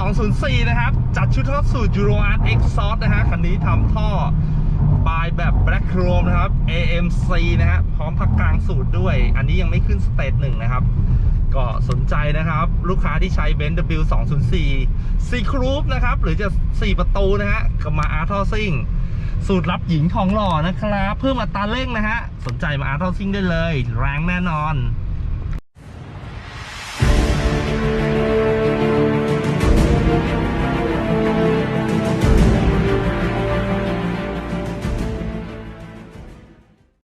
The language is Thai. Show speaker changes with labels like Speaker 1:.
Speaker 1: 204 นะครับ จัดชุดท่อสูตร Euro Art Exhaust นะฮะ คันนี้ทำท่อปลายแบบ Black Chrome นะครับ AMC นะฮะ พร้อมพักกลางสูตรด้วย อันนี้ยังไม่ขึ้นสเตจหนึ่งนะครับ ก็สนใจนะครับ ลูกค้าที่ใช้ Benz W 204 C Group นะครับ หรือจะ 4 ประตูนะฮะก็มา Art Housing สูตรรับหญิงทองหล่อนะครับ เพิ่มอัตราเร่งนะฮะ สนใจมา Art Housing ได้เลย แรงแน่นอน